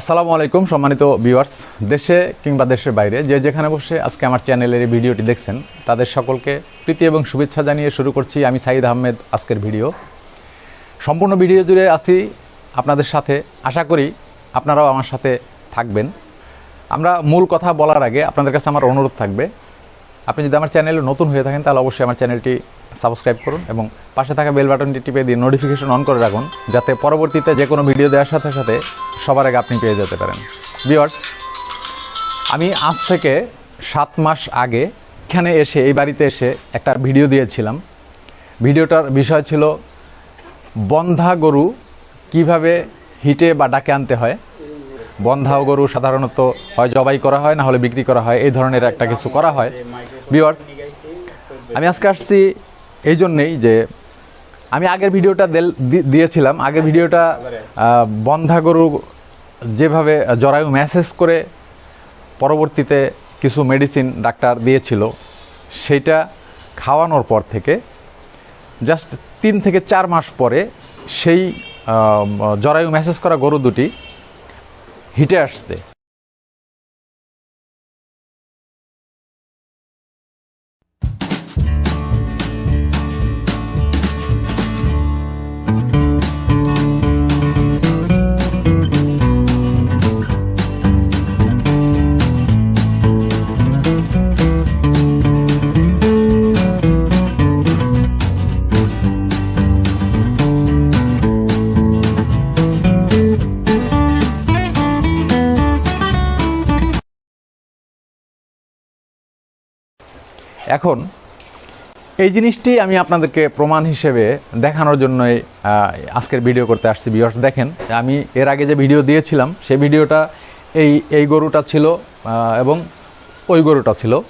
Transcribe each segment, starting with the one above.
আসসালামু আলাইকুম, সম্মানিত ভিউয়ার্স দেশে কিংবা দেশের বাইরে, যে যেখানে বসে আজকে আমার চ্যানেলের এই ভিডিওটি দেখছেন, তাদের সকলকে প্রীতি এবং শুভেচ্ছা জানিয়ে শুরু করছি আমি সাইদ আহমেদ আজকের ভিডিও। সম্পূর্ণ ভিডিও জুড়ে আছি আপনাদের সাথে। আশা করি আপনারাও আমার সাথে থাকবেন। আমরা মূল কথা বলার আগে আপনাদের কাছে আমার অনুরোধ থাকবে। আপনি যদি আমার চ্যানেলে নতুন হয়ে থাকেন, তাহলে অবশ্যই আমার চ্যানেলটি সাবস্ক্রাইব করুন এবং পাশে থাকা বেল বাটনটি টিপে দিয়ে নোটিফিকেশন অন করে রাখুন, যাতে পরবর্তীতে যে কোনো ভিডিও দেওয়ার সাথে সাথে সবার আগে আপনি পেয়ে যেতে পারেন। ভিওয়ার্স আমি আজ থেকে সাত মাস আগে এখানে এসে, এই বাড়িতে এসে একটা ভিডিও দিয়েছিলাম। ভিডিওটার বিষয় ছিল বন্ধা গরু কীভাবে হিটে বা ডাকে আনতে হয়। বন্ধা গরু সাধারণত হয় জবাই করা হয়, না হলে বিক্রি করা হয়, এই ধরনের একটা কিছু করা হয়। ভিওয়ার্স আমি আজকে আসছি এই জন্যেই যে আমি আগের ভিডিওটা দিয়েছিলাম। আগের ভিডিওটা বন্ধা গরু যেভাবে জরায়ু ম্যাসেজ করে পরবর্তীতে কিছু মেডিসিন ডাক্তার দিয়েছিল সেটা খাওয়ানোর পর থেকে জাস্ট তিন থেকে চার মাস পরে সেই জরায়ু ম্যাসেজ করা গরু দুটি হিটে আসছে। এখন, এই জিনিসটি আমি আপনাদেরকে প্রমাণ হিসেবে দেখানোর জন্যই আজকের ভিডিও করতে আসছি। বিয়ার্স দেখেন, আমি এর আগে যে ভিডিও দিয়েছিলাম, সেই ভিডিওটা এই এই গরুটা ছিল এবং ওই গরুটা ছিল।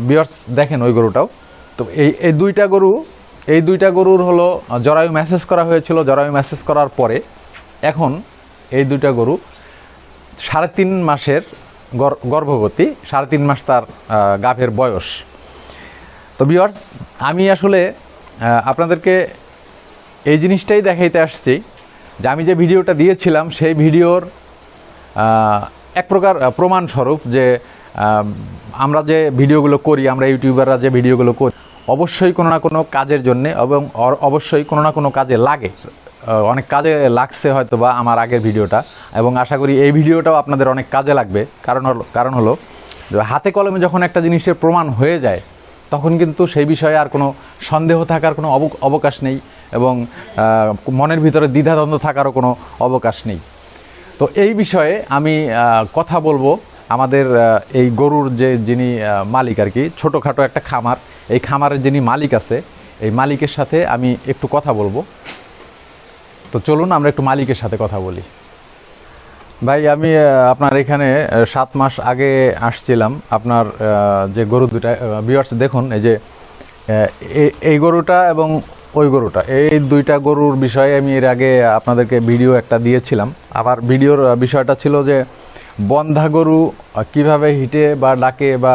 বিয়ার্স দেখেন ওই গরুটাও। তো এই এই দুইটা গরু, এই দুইটা গরুর হলো, জরায়ু মেসেজ করা হয়েছিল। জরায়ু মেসেজ করার পরে এখন এই দুইটা গরু সাড়ে তিন মাসের গর- গর্ভবতী, সাড়ে তিন মাস তার গাভের বয়স। তো বিয়ার্স আমি আসলে আপনাদেরকে এই জিনিসটাই দেখাইতে আসছি যে আমি যে ভিডিওটা দিয়েছিলাম, সেই ভিডিওর এক প্রকার প্রমাণস্বরূপ যে আমরা যে ভিডিওগুলো করি, আমরা ইউটিউবাররা যে ভিডিওগুলো করি, অবশ্যই কোনো না কোনো কাজের জন্য এবং অবশ্যই কোনো না কোনো কাজে লাগে। অনেক কাজে লাগছে হয়তো বা আমার আগের ভিডিওটা এবং আশা করি এই ভিডিওটাও আপনাদের অনেক কাজে লাগবে। কারণ হলো কারণ হলো হাতে কলমে যখন একটা জিনিসের প্রমাণ হয়ে যায় তখন কিন্তু সেই বিষয়ে আর কোনো সন্দেহ থাকার কোনো অব- অবকাশ নেই এবং মনের ভিতরে দ্বিধাদ্বন্দ্ব থাকারও কোনো অবকাশ নেই। তো এই বিষয়ে আমি কথা বলব আমাদের এই গরুর যে যিনি মালিক আর কি, ছোটোখাটো একটা খামার। এই খামারের যিনি মালিক আছে, এই মালিকের সাথে আমি একটু কথা বলব। তো চলুন আমরা একটু মালিকের সাথে কথা বলি। ভাই, আমি আপনার এখানে সাত মাস আগে আসছিলাম। আপনার যে গরু দুটা বিয়ার্স দেখুন, এই যে এই গরুটা এবং ওই গরুটা। এই দুইটা গরুর বিষয়ে আমি এর আগে আপনাদেরকে ভিডিও একটা দিয়েছিলাম। আবার ভিডিওর বিষয়টা ছিল যে, বন্ধা গরু কীভাবে হিটে বা ডাকে বা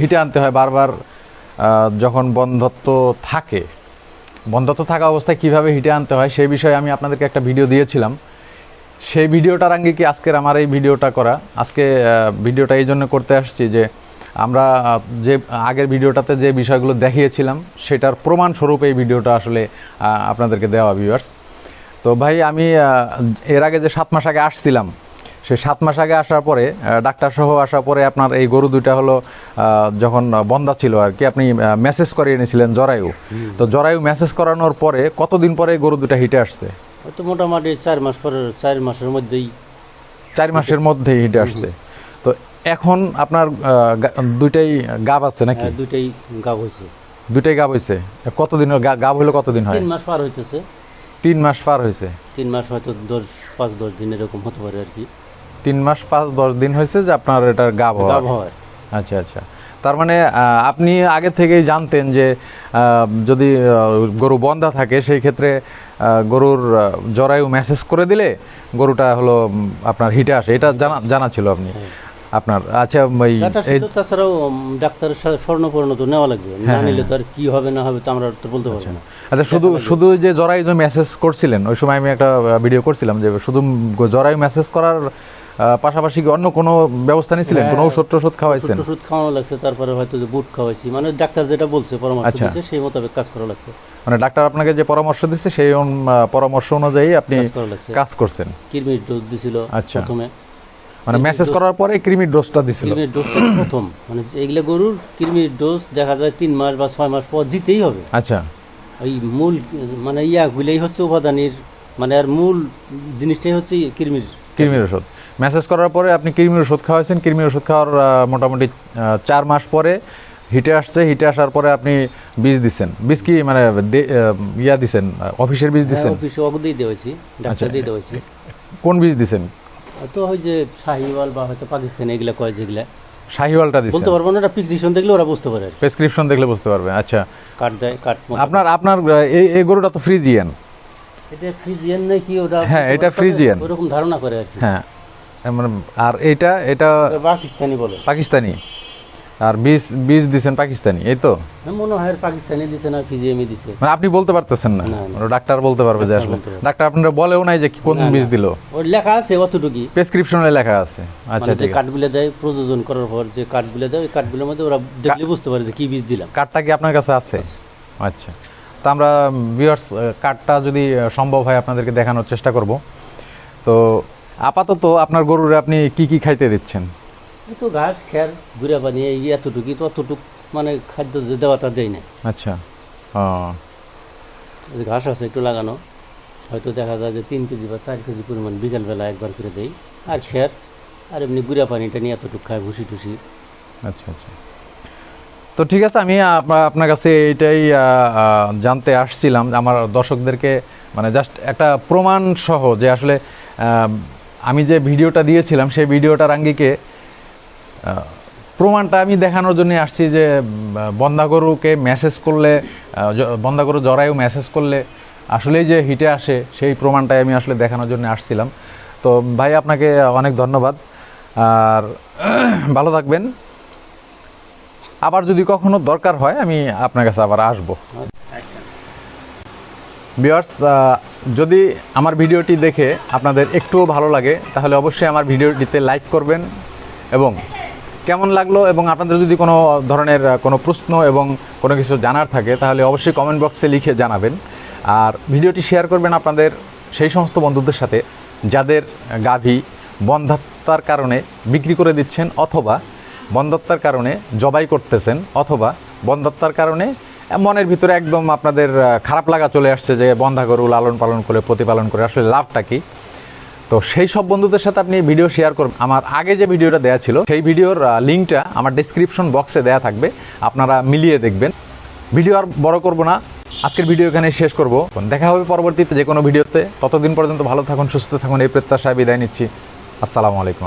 হিটে আনতে হয় বারবার যখন বন্ধত্ব থাকে। বন্ধত্ব থাকা অবস্থায় কীভাবে হিটে আনতে হয় সেই বিষয়ে আমি আপনাদেরকে একটা ভিডিও দিয়েছিলাম। সেই ভিডিওটার আঙ্গে কি আজকের আমার এই ভিডিওটা করা? আজকে ভিডিওটা এই জন্য করতে আসছি যে আমরা যে আগের ভিডিওটাতে যে বিষয়গুলো দেখিয়েছিলাম সেটার প্রমাণস্বরূপ এই ভিডিওটা আসলে আপনাদেরকে দেওয়া ভিউয়ার্স তো ভাই আমি এর আগে যে সাত মাস আগে আসছিলাম সেই সাত মাস আগে আসার পরে ডাক্তার সহ আসার পরে আপনার এই গরু দুইটা হলো যখন বন্ধা ছিল আর কি আপনি মেসেজ করিয়ে এনেছিলেন জরায়ু। তো জরায়ু মেসেজ করানোর পরে কতদিন পরে এই গরু দুটা হিটে আসছে? হয়তো মোটামুটি চার মাস পরে চার মাসের মধ্যেই চার মাসের মধ্যেই হিটে আসছে। তো এখন আপনার দুইটাই গাব আছে নাকি? দুইটাই গাব হয়েছে দুইটাই গাব হয়েছে কতদিনের গা- গাব হলো কতদিন হয়? তিন মাস পার হইতেছে। তিন মাস পার হয়েছে তিন মাস হয়তো দশ পাঁচ দশ দিন এরকম হতে পারে আর কি। তিন মাস পাঁচ দশ দিন হয়েছে যে আপনার এটার গাব হওয়া গাব হয় আচ্ছা আচ্ছা। তার মানে আপনি আগে থেকেই জানতেন যে যদি গরু বন্ধা থাকে সেই ক্ষেত্রে গরুর জরায়ু মেসেজ করে দিলে গরুটা হলো আপনার হিটে আসে। এটা জানা জানা ছিল আপনি আপনার। আচ্ছা ওই তাছাড়াও ডাক্তারের সাথে স্বর্ণপূর্ণ তো নেওয়া লাগবে। না হ্যাঁ, নিলে তো আর কি হবে না হবে তো আমরা তো বলতে পারছি না। আচ্ছা শুধু শুধু যে জরায়ু মেসেজ করছিলেন ওই সময় আমি একটা ভিডিও করছিলাম যে শুধু জরায়ু মেসেজ করার পাশাপাশি অন্য কোনো ব্যবস্থা নিয়েছিলেন? কোনো ওষুধ টষুধ খাওয়াইছেন? ওষুধ খাওয়ানো লাগছে তারপরে হয়তো যে বুট খাওয়াইছি। মানে ডাক্তার যেটা বলছে পরামর্শ আচ্ছা। সেই মোতাবেক কাজ করা লাগছে। মানে ডাক্তার আপনাকে যে পরামর্শ দিচ্ছে সেই পরামর্শ অনুযায়ী আপনি কাজ করছেন। কিডনির ডোজ দিছিল আচ্ছা। প্রথমে। মানে মেসেজ করার পরে ক্রিমির ডোজটা দিছিল। কৃমির ডোজটা প্রথম। মানে এগুলা গরুর কৃমির ডোজ দেখা যায় তিন মাস বা ছয় মাস পর দিতেই হবে। আচ্ছা। ওই মূল মানে ইয়াগুলোই হচ্ছে উপাদানের মানে আর মূল জিনিসটাই হচ্ছে কৃমির। কৃমির ওষুধ। মেসেজ করার পরে আপনি কৃমির ওষুধ খাওয়াইছেন। কৃমির ওষুধ খাওয়ার মোটামুটি চার মাস পরে হিটে আসছে। হিটে আসার পরে আপনি বীজ দিচ্ছেন বীজ কি মানে ইয়া দিছেন? অফিসের বীজ দিছেন? অফিসে অগদেই দেওয়াছি আচ্ছা। ডাক্তার দিয়ে দেওয়াছি কোন বীজ দিছেন? তো হয় যে শাহিওয়াল বা হয়তো পাকিস্তানি এগুলা কয় যেগুলা। শাহিওয়ালটা দিছেন। বলতে পারব না এটা প্রেসক্রিপশন দেখলে ওরা বুঝতে পারে। প্রেসক্রিপশন দেখলে বুঝতে পারবে আচ্ছা। কাট দেয় কাট আপনার আপনার এই এই গরুটা তো ফ্রিজিয়ান। এটা ফ্রিজিয়ান নাকি ওটা হ্যাঁ, এটা ফ্রিজিয়ান। ওরকম ধারণা করে আর কি। হ্যাঁ। আর এটা এটা পাকিস্তানি বলে। পাকিস্তানি। আর বীজ বীজ দিছেন পাকিস্তানি এই তো? হ্যাঁ, মনে হয় পাকিস্তানি দিছে না ফিজিএমই দিছে। মানে আপনি বলতে পারতেছেন না। ডাক্তার বলতে পারবে যে আসলে। ডাক্তার আপনারা বলেও নাই যে কোন বীজ। দিল। ওর লেখা আছে অতটুকুই। প্রেসক্রিপশনে লেখা আছে। আচ্ছা মানে যে কার্ডগুলো দেয় প্রযোজন করার পর যে কার্ডগুলো দেয় ওই কার্ডগুলোর মধ্যে ওরা দেখলে বুঝতে পারে যে কি বীজ দিলাম। কার্ডটা কি আপনার কাছে আছে? আচ্ছা। তো আমরা ভিউয়ার্স কার্ডটা যদি সম্ভব হয় আপনাদেরকে দেখানোর চেষ্টা করব। তো আপাতত আপনার গরুরে আপনি কি কি খাইতে দিচ্ছেন? তো ঘাস খের গুড়া পানি এই এতটুকুই তো অতটুক মানে খাদ্য দেওয়াটা দেয় না আচ্ছা। ঘাস আছে একটু লাগানো হয়তো দেখা যায় যে তিন কেজি বা চার কেজি পরিমাণ বিকালবেলা একবার করে দেই। আর খের আর এমনি গুড়া পানিটা নিয়ে এতটুকু খায় ভুসি টুসি। আচ্ছা আচ্ছা। তো ঠিক আছে আমি আপনা- আপনার কাছে এইটাই জানতে আসছিলাম। আমার দর্শকদেরকে মানে জাস্ট একটা প্রমাণ সহ যে আসলে আমি যে ভিডিওটা দিয়েছিলাম সেই ভিডিওটার আঙ্গিকে প্রমাণটা আমি দেখানোর জন্য আসছি যে উম, বন্ধা গরুকে মেসেজ করলে আহ, বন্ধা গরু জরায়ু মেসেজ করলে আসলেই যে হিটে আসে সেই প্রমাণটাই আমি আসলে দেখানোর জন্য আসছিলাম। তো ভাই আপনাকে অনেক ধন্যবাদ। আর ভালো থাকবেন। আবার যদি কখনো দরকার হয় আমি আপনার কাছে আবার আসব। বিয়ার্স যদি আমার ভিডিওটি দেখে আপনাদের একটুও ভালো লাগে, তাহলে অবশ্যই আমার ভিডিওটিতে লাইক করবেন এবং কেমন লাগল এবং আপনাদের যদি কোনো ধরনের কোনো প্রশ্ন এবং কোনো কিছু জানার থাকে, তাহলে অবশ্যই কমেন্ট বক্সে লিখে জানাবেন। আর ভিডিওটি শেয়ার করবেন আপনাদের সেই সমস্ত বন্ধুদের সাথে যাদের গাভী বন্ধাত্মার কারণে বিক্রি করে দিচ্ছেন অথবা বন্ধত্বার কারণে জবাই করতেছেন অথবা বন্ধত্বার কারণে মনের ভিতরে একদম আপনাদের খারাপ লাগা চলে আসছে যে বন্ধা গরু লালন পালন করে, প্রতিপালন করে। আসলে লাভটা কি? তো সেই সব বন্ধুদের সাথে আপনি ভিডিও শেয়ার করবেন আমার আগে যে ভিডিওটা দেওয়া ছিল, সেই ভিডিওর লিঙ্কটা আমার ডিসক্রিপশন বক্সে দেওয়া থাকবে। আপনারা মিলিয়ে দেখবেন। ভিডিও আর বড় করব না। আজকের ভিডিও এখানে শেষ করব। দেখা হবে পরবর্তীতে যে কোনো ভিডিওতে। ততদিন পর্যন্ত ভালো থাকুন, সুস্থ থাকুন। এই প্রত্যাশায় বিদায় নিচ্ছি। আসসালামু আলাইকুম